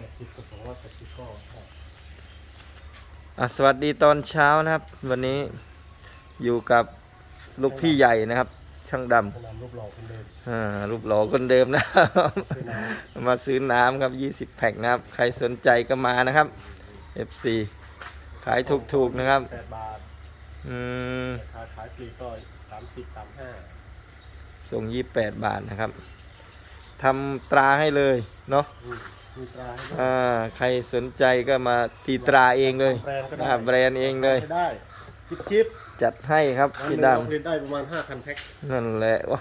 แปดสิบกับสองร้อยแปดสิบก็ได้อะสวัสดีตอนเช้านะครับ วันนี้อยู่กับลูกพี่ใหญ่นะครับ ช่างดขนาดรูปหล่อคนเดิมำอ่ารูปหล่อคนเดิมนะครับซื้อน้มาซื้อน้ำครับ 20 แพ็คนะครับ ใครสนใจก็มานะครับ FC ขายำถูกๆนะครับแปดบาทอืม ราคาขายปลีกก็สามสิบสามห้าส่ง 28 บาทนะครับทำตราให้เลยเนาะมี ตราให้ด้วยอ่าใครสนใจก็มาตีตราเองเลยแบรนด์ก็ได้อ่าแบรนด์เองเลย ได้จิบจิบจัดให้ครับวันหพี่นึงเราดำผลิตได้ประมาณห้าพันแพ็คนั่นแหละวะ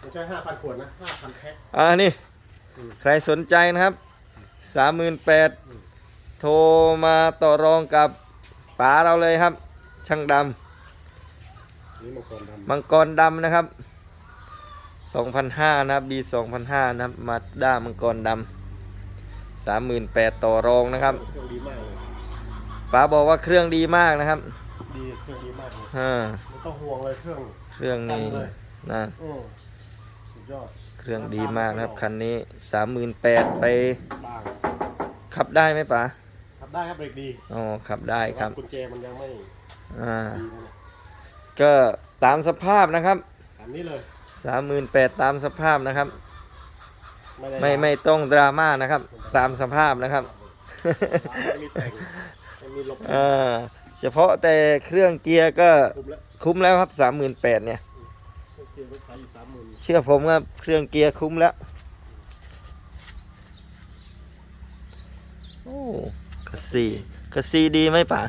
ไม่ใช่ห้าพันขวดนะห้าพันแพ็ค อ่านี่ อืม ใครสนใจนะครับสามหมื่นแปดโทรมาต่อรองกับป๋าเราเลยครับ ช่างดนี่มังกรดำำมังกรดำนะครับ2,500นะครับ B 2,500นะครับ มาด้ามังกรดำ สามหมื่นแปดต่อรองนะครับเครื่องดีมากเลยป๋าบอกว่าเครื่องดีมากนะครับดีเครื่องดีมากเลยอ่าไม่ต้องห่วงเลยเครื่องเครื่องนี้ตั้งเลยนะอือสุดยอดเครื่องดีมากนะครับคันนี้สามหมื่นแปดไปบางขับได้ไหมป๋าขับได้ครับเบรกดีอ๋อขับได้ครับแต่ว่ากุญแจมันยังไม่ดีอ่านะเนี่ยก็ตามสภาพนะครับอันนี้เลยสามหมื่นแปดตามสภาพนะครับด้ ไม่ไม่ต้องดราม่านะครับ ตามสภาพนะครับไม่มีแต่งไม่มีลบอ่าเฉพาะแต่เครื่องเกียร์ก็คุมแล้วคุ้มแล้วครับสามหมื่นแปดเนี่ยโอเครถขายอยู่สามหมื่นเชื่อผมครับเครื่องเกียร์คุ้มแล้วโอ้คัสซีคัสซีดีไหมป๋า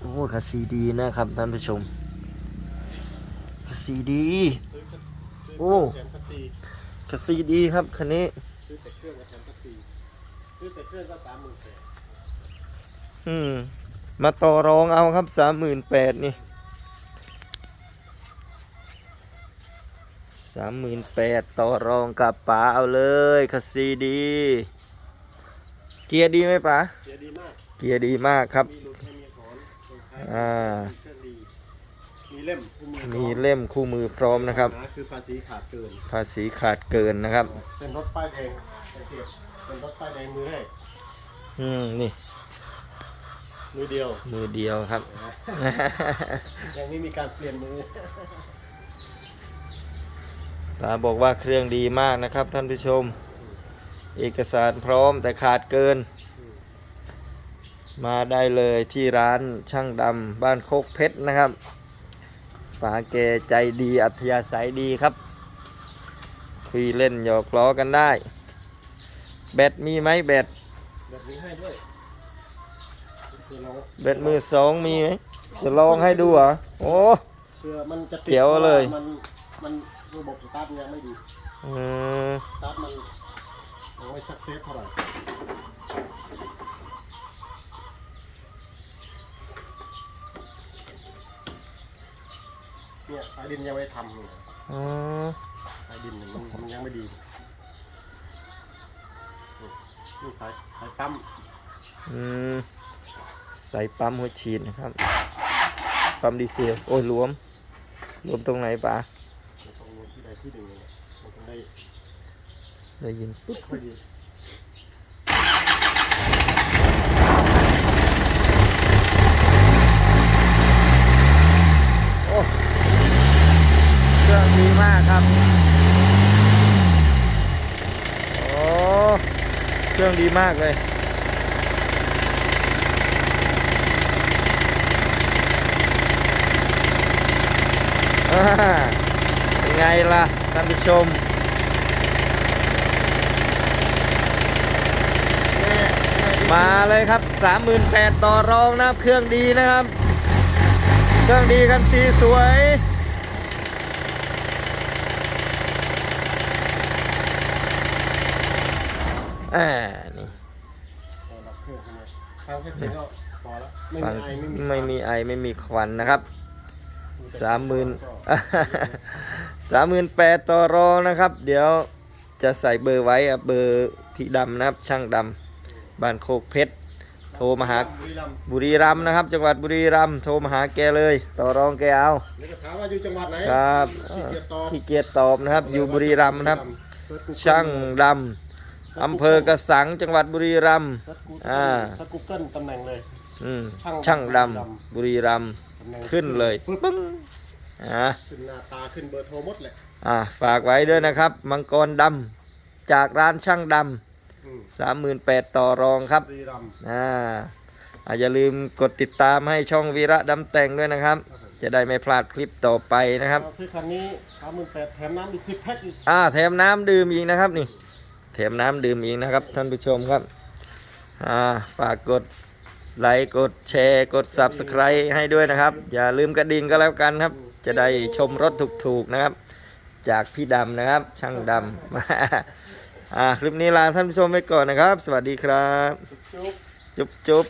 โอ้คัสซีดีนะครับท่านผู้ชมคัสซีดีซื้อซื้โอ้ แคัสซีดีครับคันนี้ ซื้อแต่เครื่องก็แถมซีซื้อแต่เครื่องก็สามหมื่นแปดอืม มาต่อรองเอาครับสามหมื่นแปดนี่สามหมื่นแปดต่อรองกับป๋าเอาเลยคัสซีดี เกียร์ดีไหมป๋าเกียร์ดีมาก เกียร์ดีมากครับ มีหลุดไม่มีถอนคนขาย อ่า เครื่องดีมีเล่มคู่มือมีเล่มคู่มือพร้อมนะครับปัญหาคือภาษีขาดเกินภาษีขาดเกินนะครับ เป็นรถป้ายแดงโอเคเป็นรถป้ายแดงมือให้อืมนี่ มือเดียวมือเดียวครับ ยังไม่มีการเปลี่ยนมือป๋าบอกว่าเครื่องดีมากนะครับท่านผู้ชม เอกสารพร้อมแต่ขาดเกิน มาได้เลยที่ร้านช่างดำบ้านโคกเพชรนะครับ ป๋าแกใจดีอัธยาศัยดีครับ คุยเล่นหยอกล้อกันได้ แบตมีไหมแบตแบบนี้ให้ด้วยคือเราแบตมือสองมีไหมจะลองให้ดูเหรอโอ้เพื่อมันจะติดเจ๋วเลยพราะามันมันระบบสตาร์ทมันยังไม่ดีอืมสตาร์ทมันยังไม่สักเซสเท่าไหร่เนี่ยสายดินยังไม่ได้ทำเลยอ๋อสายดินเนี่ยมันมันยังไม่ดีนี่นี่สายสายปั๊มอืมใส่ปั๊มหัวฉีดนะครับ ปั๊มดีเซลโอ้ยรวม รวมตรงไหนป๋ามันต้องลงที่ใดที่หนึ่งเลยมันต้องได้ได้ยินปุ๊บ ค่อยดี โอ้เครื่องดีมากครับ โอ้ เครื่องดีมากเลย เป็นไงล่ะท่านผู้ชมมาเลยครับ 38,000ต่อรองนะครับ เครื่องดีนะครับ เครื่องดีกันสีสวย อ่านี่ตอนรับเครื่องใช่ไหมทางแค่เสียงก็พอแล้วไม่ฟังมีไอไม่มีไม่มีไอไม่มีควันนะครับแต่สามหมื่นก็สามหมื่นแปดต่อรองนะครับ เดี๋ยวจะใส่เบอร์ไว้อะเบอร์พี่ดำนะครับ ช่างดำบ้านโคกเพชรโทรมาหาบุรีรัมย์บุรีรัมย์นะครับ จังหวัดบุรีรัมย์โทรมาหาแกเลย ต่อรองแกเอาเดี๋ยวจะถามว่าอยู่จังหวัดไหนครับขี้เกียจตอบขี้เกียจตอบนะครับ อยู่บุรีรัมย์นะครับเสิร์ช Google ช่างด อำเภอกระสังจังหวัดบุรีรัมย์สักกูอ่าสักกูเกิลตำแหน่งเลย อืมช่างช่างดดำำบุรีรัมย์ตำแหน่งขึ้นเลยปึ๊บปึ้งอ่าขึ้นหน้าตาขึ้นเบอร์โทรหมดเลยอ่าฝากไว้ด้วยนะครับ มังกรดำจากร้านช่างดอืมำสามหมื่นแปดต่อรองครับบุรีรัมย์อ่าอ่าอย่าลืมกดติดตามให้ช่องวีระดำแต่งด้วยนะครับครับผมจะได้ไม่พลาดคลิปต่อไปนะครับเอาซื้อคันนี้สามหมื่นแปดแถมน้ำอีกสิบแพ็คอีกอ่าแถมน้ำดื่มอีกนะครับนี่ แถมน้ำดื่มอีกนะครับ ท่านผู้ชมครับฝากกดไลค์กดแชร์กด Subscribe ให้ด้วยนะครับ อย่าลืมกระดิ่งก็แล้วกันครับ จะได้ชมรถถูกๆนะครับ จากพี่ดำนะครับ ช่างดำคลิปนี้ลาท่านผู้ชมไปก่อนนะครับ สวัสดีครับ จุ๊บจุ๊บ